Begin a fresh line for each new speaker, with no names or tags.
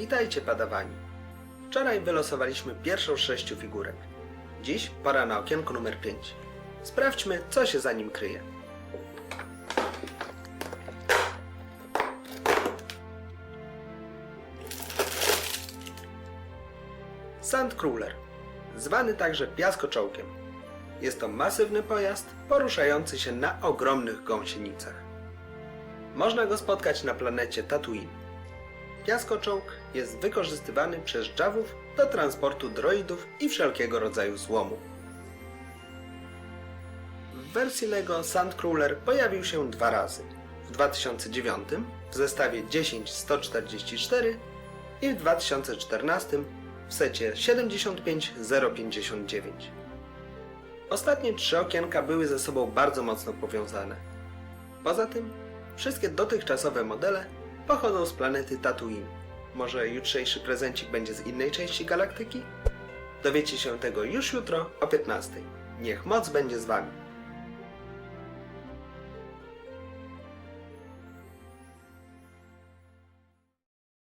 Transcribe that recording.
Witajcie padawani. Wczoraj wylosowaliśmy pierwszą z sześciu figurek. Dziś pora na okienko numer 5. Sprawdźmy, co się za nim kryje. Sandcrawler, zwany także piaskoczołkiem. Jest to masywny pojazd poruszający się na ogromnych gąsienicach. Można go spotkać na planecie Tatooine. Piaskoczołg jest wykorzystywany przez Javów do transportu droidów i wszelkiego rodzaju złomu. W wersji LEGO Sandcrawler pojawił się dwa razy. W 2009 w zestawie 10144 i w 2014 w secie 75059. Ostatnie trzy okienka były ze sobą bardzo mocno powiązane. Poza tym, wszystkie dotychczasowe modele pochodzą z planety Tatooine. Może jutrzejszy prezencik będzie z innej części galaktyki? Dowiecie się tego już jutro o 15. Niech moc będzie z Wami.